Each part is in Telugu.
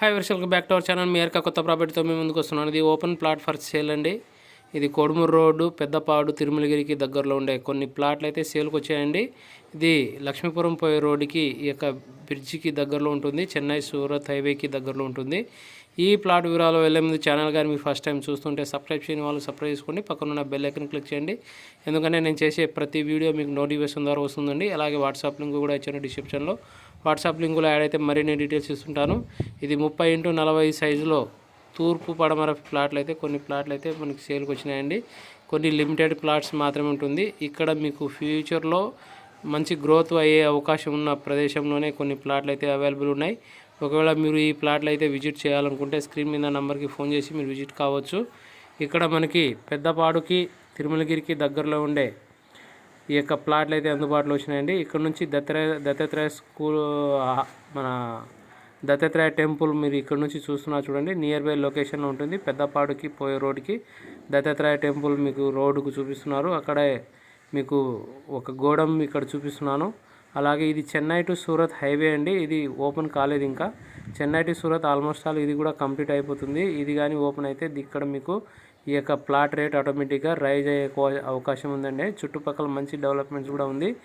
Hi verse welcome back to our channel మేరక కొత్త ప్రాపర్టీతో మేము ముందుకు వస్తున్నాను. ఇది ఓపెన్ ప్లాట్ ఫర్ సేల్ అండి. ఇది కొడుమూరు రోడ్డు పెద్దపాడు తిరుమలగిరికి దగ్గరలో ఉండే కొన్ని ప్లాట్లు అయితే సేల్కి వచ్చాయండి. ఇది లక్ష్మీపురం పోయే రోడ్డుకి ఈ యొక్క బ్రిడ్జికి దగ్గరలో ఉంటుంది. చెన్నై సూరత్ హైవేకి దగ్గరలో ఉంటుంది. ఈ ప్లాట్ వివరాలు వెళ్ళే ముందు ఛానల్ గారు మీరు ఫస్ట్ టైం చూస్తుంటే సబ్స్క్రైబ్ చేయని వాళ్ళు సబ్స్క్రైబ్ చేసుకోండి. పక్కన ఉన్న బెల్ ఐకన్ క్లిక్ చేయండి. ఎందుకంటే నేను చేసే ప్రతి వీడియో మీకు నోటిఫికేషన్ ద్వారా వస్తుందండి. అలాగే వాట్సాప్ లింక్ కూడా ఇచ్చాను డిస్క్రిప్షన్లో వాట్సాప్ లింకులో యాడ్ అయితే మరిన్ని డీటెయిల్స్ ఇస్తుంటాను. ఇది ముప్పై ఇంటూ నలభై సైజులో తూర్పు పడమర ప్లాట్లు అయితే కొన్ని ప్లాట్లు అయితే మనకి సేల్కి వచ్చినాయండి. కొన్ని లిమిటెడ్ ప్లాట్స్ మాత్రమే ఉంటుంది. ఇక్కడ మీకు ఫ్యూచర్లో మంచి గ్రోత్ అయ్యే అవకాశం ఉన్న ప్రదేశంలోనే కొన్ని ప్లాట్లు అయితే అవైలబుల్ ఉన్నాయి. ఒకవేళ మీరు ఈ ప్లాట్లు అయితే విజిట్ చేయాలనుకుంటే స్క్రీన్ మీద నెంబర్కి ఫోన్ చేసి మీరు విజిట్ కావచ్చు. ఇక్కడ మనకి పెద్దపాడుకి తిరుమలగిరికి దగ్గరలో ఉండే ఈ యొక్క ప్లాట్లు అయితే అందుబాటులో వచ్చినాయండి. ఇక్కడ నుంచి దత్తరే దత్తాత్రేయ స్కూల్ మన దత్తాత్రేయ టెంపుల్ మీరు ఇక్కడ నుంచి చూస్తున్నా చూడండి. నియర్ బై లొకేషన్లో ఉంటుంది. పెద్దపాడుకి పోయే రోడ్డుకి దత్తాత్రేయ టెంపుల్ మీకు రోడ్డుకు చూపిస్తున్నారు. అక్కడే మీకు ఒక గోడం ఇక్కడ చూపిస్తున్నాను. అలాగే ఇది చెన్నై టు సూరత్ హైవే అండి. ఇది ఓపెన్ కాలేదు ఇంకా. Chennai to Surat almost all ఇది కూడా కంప్లీట్ అయిపోతుంది. ఇది కానీ ఓపెన్ అయితే ఇది ఇక్కడ మీకు ఈ యొక్క ప్లాట్ రేట్ ఆటోమేటిక్గా రైజ్ అయ్యే కో- అవకాశం ఉందండి. చుట్టుపక్కల మంచి డెవలప్మెంట్స్ కూడా ఉంది.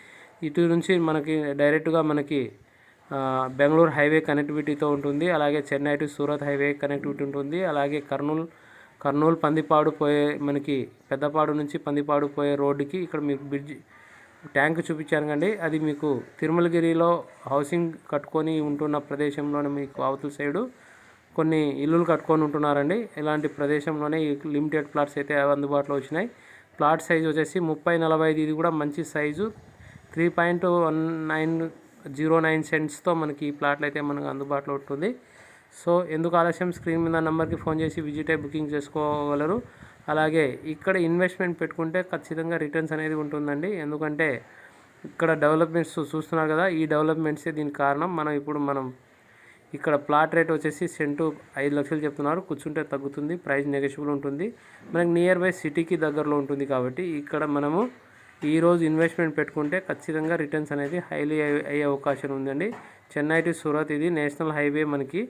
ఇటు నుంచి మనకి డైరెక్ట్గా మనకి బెంగళూరు హైవే కనెక్టివిటీతో ఉంటుంది. అలాగే Chennai to Surat highway connectivity ఉంటుంది. అలాగే కర్నూలు కర్నూలు పందిపాడు పోయే మనకి పెద్దపాడు నుంచి పందిపాడు పోయే రోడ్డుకి ఇక్కడ మీకు బ్రిడ్జ్ ట్యాంక్ చూపించాను కండి. అది మీకు తిరుమలగిరిలో హౌసింగ్ కట్టుకొని ఉంటున్న ప్రదేశంలోనే మీకు అవతల సైడు కొన్ని ఇల్లులు కట్టుకొని ఉంటున్నారండి. ఇలాంటి ప్రదేశంలోనే ఈ లిమిటెడ్ ప్లాట్స్ అయితే అందుబాటులో వచ్చినాయి. ప్లాట్ సైజ్ వచ్చేసి ముప్పై నలభై ఐదు. ఇది కూడా మంచి size. Three point one nine zero nine సెంట్స్తో మనకి ఈ ప్లాట్లు అయితే మనకు అందుబాటులో ఉంటుంది. సో ఎందుకు ఆలస్యం? స్క్రీన్ మీద నెంబర్కి ఫోన్ చేసి విజిట్ అయి బుకింగ్ చేసుకోగలరు. అలాగే ఇక్కడ ఇన్వెస్ట్మెంట్ పెట్టుకుంటే ఖచ్చితంగా రిటర్న్స్ అనేది ఉంటుందండి. ఎందుకంటే ఇక్కడ డెవలప్మెంట్స్ చూస్తున్నారు కదా ఈ డెవలప్మెంట్సే దీనికి కారణం. మనం ఇప్పుడు మనం ఇక్కడ ప్లాట్ రేట్ వచ్చేసి సెంటు ఐదు లక్షలు చెప్తున్నారు. కూర్చుంటే తగ్గుతుంది ప్రైస్ నెగెషియబుల్ ఉంటుంది. మనకి నియర్ బై సిటీకి దగ్గరలో ఉంటుంది కాబట్టి ఇక్కడ మనము ఈరోజు ఇన్వెస్ట్మెంట్ పెట్టుకుంటే ఖచ్చితంగా రిటర్న్స్ అనేది హైలీ అయ్యే అవకాశం ఉందండి. చెన్నై టు సూరత్ ఇది నేషనల్ హైవే మనకి.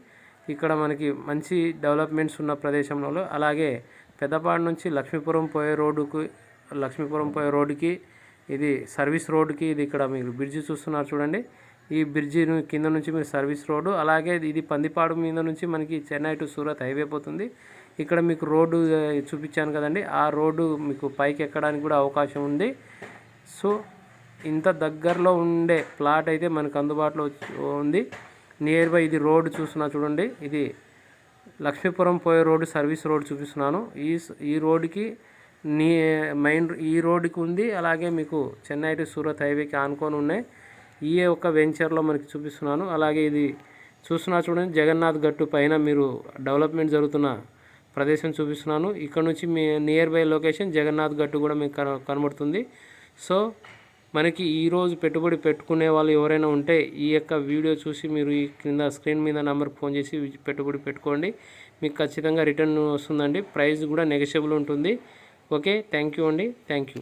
ఇక్కడ మనకి మంచి డెవలప్మెంట్స్ ఉన్న ప్రదేశంలో. అలాగే పెద్దపాడు నుంచి లక్ష్మీపురం పోయే రోడ్డుకు లక్ష్మీపురం పోయే రోడ్డుకి ఇది సర్వీస్ రోడ్డుకి ఇది ఇక్కడ మీరు బ్రిడ్జి చూస్తున్నారు చూడండి. ఈ బ్రిడ్జి కింద నుంచి మీరు సర్వీస్ రోడ్డు అలాగే ఇది పందిపాడు మీద నుంచి మనకి చెన్నై టు సూరత్ హైవే పోతుంది. ఇక్కడ మీకు రోడ్డు చూపించాను కదండి. ఆ రోడ్డు మీకు పైకి ఎక్కడానికి కూడా అవకాశం ఉంది. సో ఇంత దగ్గరలో ఉండే ప్లాట్ అయితే మనకు అందుబాటులో ఉంది. నియర్ బై ఇది రోడ్డు చూస్తున్నా చూడండి. ఇది లక్ష్మీపురం పోయే రోడ్డు సర్వీస్ రోడ్ చూపిస్తున్నాను. ఈ ఈ రోడ్డుకి నీ మెయిన్ ఈ రోడ్డుకి ఉంది. అలాగే మీకు చెన్నై టు సూరత్ హైవేకి ఆనుకొని ఉన్నాయి. ఈ ఒక వెంచర్లో మనకి చూపిస్తున్నాను. అలాగే ఇది చూస్తున్నా చూడండి జగన్నాథ్ గట్టు పైన మీరు డెవలప్మెంట్ జరుగుతున్న ప్రదేశం చూపిస్తున్నాను. ఇక్కడ నుంచి మీ nearby location Jagannath Gattu కూడా మీకు కన కనబడుతుంది. సో మనకి ఈరోజు పెట్టుబడి పెట్టుకునే వాళ్ళు ఎవరైనా ఉంటే ఈ యొక్క వీడియో చూసి మీరు ఈ క్రింద స్క్రీన్ మీద నెంబర్కి ఫోన్ చేసి పెట్టుబడి పెట్టుకోండి. మీకు ఖచ్చితంగా రిటర్న్ వస్తుందండి. ప్రైస్ కూడా నెగషియబుల్ ఉంటుంది. ఓకే థ్యాంక్ యూ అండి. Thank you.